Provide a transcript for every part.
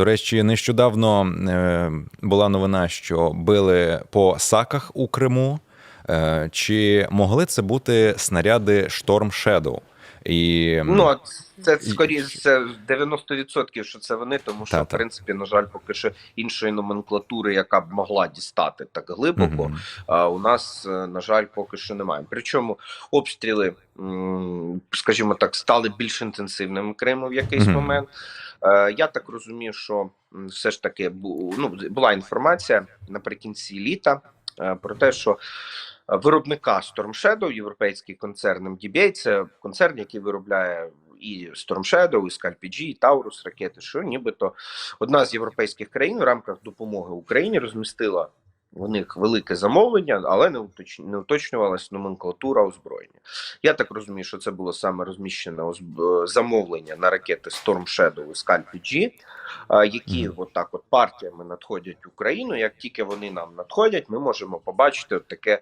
До речі, нещодавно е, була новина, що били по саках у Криму. Е, Чи могли це бути снаряди Storm Shadow? І Ну, це скоріше це 90% що це вони, тому що, Та-та. в принципі, на жаль, поки що іншої номенклатури, яка б могла дістати так глибоко, а у нас, е, на жаль, поки що немає. Причому обстріли, скажімо так, стали більш інтенсивними Криму в якийсь момент. Е, Я так розумію, що все ж таки ну, була інформація наприкінці літа про те, що е, виробника Storm Shadow, європейський концерн MDBA, це концерн, який виробляє і Storm Shadow, і Scalp-G, і Taurus ракети, що нібито одна з європейських країн в рамках допомоги Україні розмістила в них велике замовлення, але не уточ... не уточнювалась номенклатура озброєння. Я так розумію, що це було саме розміщене озб- замовлення на ракети Storm Shadow і Scalp-G, е, які Мгм. от так от партіями надходять в Україну. Як тільки вони нам надходять, ми можемо побачити от таке,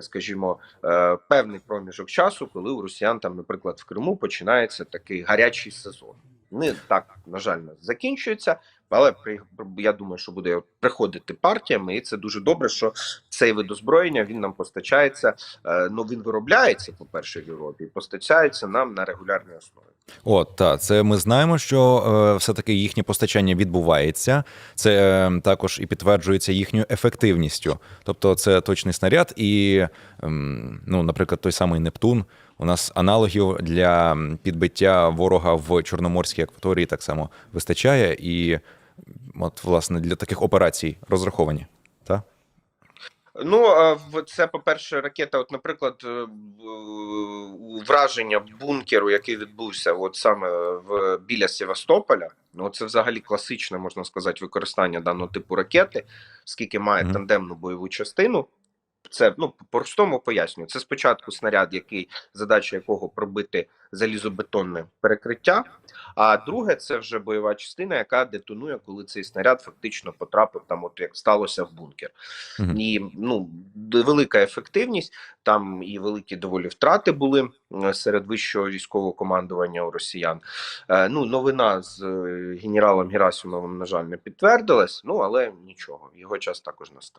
скажімо, е, певний проміжок часу, коли у росіян там, наприклад, в Криму починається такий гарячий сезон. Не так, на жаль, не закінчується, але я думаю, що буде приходити партіями, і це дуже добре, що цей вид озброєння він нам постачається. е, Ну він виробляється, по перше, в Європі, і постачається нам на регулярній основі. От, та, це ми знаємо, що е, все-таки їхнє постачання відбувається. Це е, також і підтверджується їхньою ефективністю. Тобто, це точний снаряд, і, ем, ну, наприклад, той самий Нептун. У нас аналогів для підбиття ворога в Чорноморській акваторії так само вистачає, і от, власне, для таких операцій розраховані. Та? Ну це по-перше, ракета. От, наприклад, е, враження бункеру, який відбувся, от саме в біля Севастополя. Ну, це взагалі класичне, можна сказати, використання даного типу ракети, оскільки має Мгм. тандемну бойову частину. Це ну по-простому пояснюю. Це спочатку снаряд, який задача якого пробити залізобетонне перекриття. А друге, це вже бойова частина, яка детонує, коли цей снаряд фактично потрапив там, от як сталося в бункер. Мгм. І ну велика ефективність. Там і великі доволі втрати були е, серед вищого військового командування у росіян. Е, Ну, новина з е, генералом Герасимовим, на жаль, не підтвердилась. Ну але нічого, його час також настав.